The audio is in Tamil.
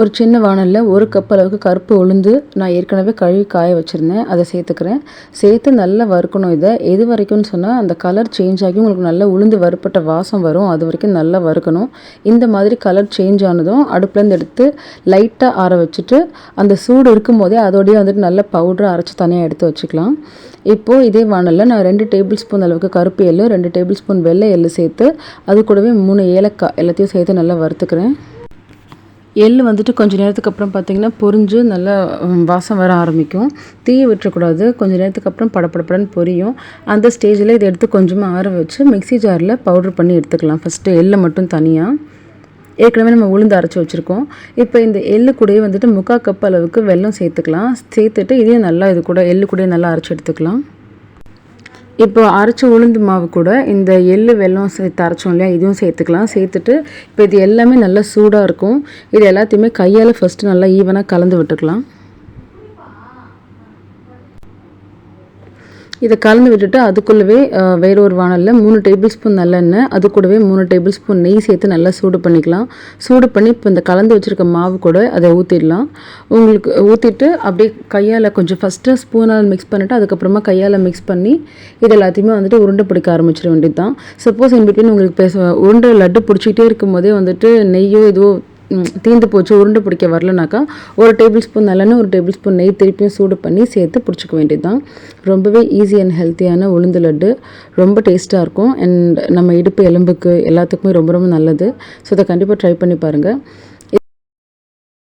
ஒரு சின்ன வானலில் ஒரு கப் அளவுக்கு கருப்பு உளுந்து நான் ஏற்கனவே கழுவி காய வச்சுருந்தேன். அதை சேர்த்துக்கிறேன். சேர்த்து நல்லா வறுக்கணும் இதை. எது வரைக்கும்னு சொன்னால் அந்த கலர் சேஞ்ச் ஆகி உங்களுக்கு நல்லா உளுந்து வறுப்பட்ட வாசம் வரும். அது வரைக்கும் நல்லா வறுக்கணும். இந்த மாதிரி கலர் சேஞ்ச் ஆனதும் அடுப்புலேருந்து எடுத்து லைட்டாக ஆற வச்சுட்டு அந்த சூடு இருக்கும் போதே அதோடய வந்துட்டு நல்ல பவுடரை அரைச்சி தனியாக எடுத்து வச்சுக்கலாம். இப்போது இதே வானலில் நான் ரெண்டு டேபிள் ஸ்பூன் அளவுக்கு கருப்பு எள்ளு ரெண்டு டேபிள் ஸ்பூன் வெள்ளை எள்ளு சேர்த்து அது கூடவே மூணு ஏலக்காய் எல்லாத்தையும் சேர்த்து நல்லா வறுத்துக்கிறேன். எள் வந்துட்டு கொஞ்சம் நேரத்துக்கு அப்புறம் பார்த்திங்கன்னா பொரிஞ்சு நல்லா வாசம் வர ஆரம்பிக்கும். தீயை விட்டுறக்கூடாது. கொஞ்சம் நேரத்துக்கு அப்புறம் படப்படப்படன்னு பொரியும். அந்த ஸ்டேஜில் இதை எடுத்து கொஞ்சமாக ஆற வச்சு மிக்ஸி ஜாரில் பவுடர் பண்ணி எடுத்துக்கலாம். ஃபஸ்ட்டு எள்ளை மட்டும் தனியாக ஏற்கனவே நம்ம உளுந்து அரைச்சி வச்சுருக்கோம். இப்போ இந்த எள்ளு கூடயே வந்துட்டு முக்கால் கப் அளவுக்கு வெல்லம் சேர்த்துக்கலாம். சேர்த்துட்டு இதையும் நல்லா இது கூட எள்ளு கூடயே நல்லா அரைச்சி எடுத்துக்கலாம். இப்போ அரைச்ச உளுந்து மாவு கூட இந்த எள்ளு வெல்லம் சேர்த்து அரைச்சோம் இல்லையா? இதுவும் சேர்த்துக்கலாம். சேர்த்துட்டு இப்போ இது எல்லாமே நல்லா சூடாக இருக்கும். இது எல்லாத்தையுமே கையால் ஃபஸ்ட்டு நல்லா ஈவனாக கலந்து விட்டுக்கலாம். இதை கலந்து விட்டுட்டு அதுக்குள்ளவே வேறு வேற ஒரு வானலில் மூணு டேபிள் ஸ்பூன் நல்லெண்ணெய் அது கூடவே மூணு டேபிள் ஸ்பூன் நெய் சேர்த்து நல்லா சூடு பண்ணிக்கலாம். சூடு பண்ணி இப்போ இந்த கலந்து வச்சுருக்க மாவு கூட அதை ஊற்றிடலாம் உங்களுக்கு ஊற்றிட்டு அப்படியே கையால் கொஞ்சம் ஃபஸ்ட்டு ஸ்பூனால் மிக்ஸ் பண்ணிவிட்டு அதுக்கப்புறமா கையால் மிக்ஸ் பண்ணி இது எல்லாத்தையுமே வந்துட்டு உருண்டை பிடிக்க ஆரம்பிச்சிட வேண்டியது தான் சப்போஸ் இன் பிட்வீன் உங்களுக்கு பேச உருண்டை லட்டு பிடிச்சிக்கிட்டே இருக்கும் போதே வந்துட்டு நெய்யோ இதுவோ தீந்து போச்சு உருண்டை பிடிக்க வரலனாக்கா ஒரு டேபிள் ஸ்பூன் நல்லெண்ணெய் ஒரு டேபிள் ஸ்பூன் நெய் திருப்பியும் சூடு பண்ணி சேர்த்து பிடிச்சிக்க வேண்டியது தான் ரொம்பவே ஈஸி அண்ட் ஹெல்த்தியான உளுந்து லட்டு. ரொம்ப டேஸ்ட்டாக இருக்கும். அண்ட் நம்ம இடுப்பு எலும்புக்கு எல்லாத்துக்குமே ரொம்ப ரொம்ப நல்லது. ஸோ இதை கண்டிப்பாக ட்ரை பண்ணி பாருங்கள்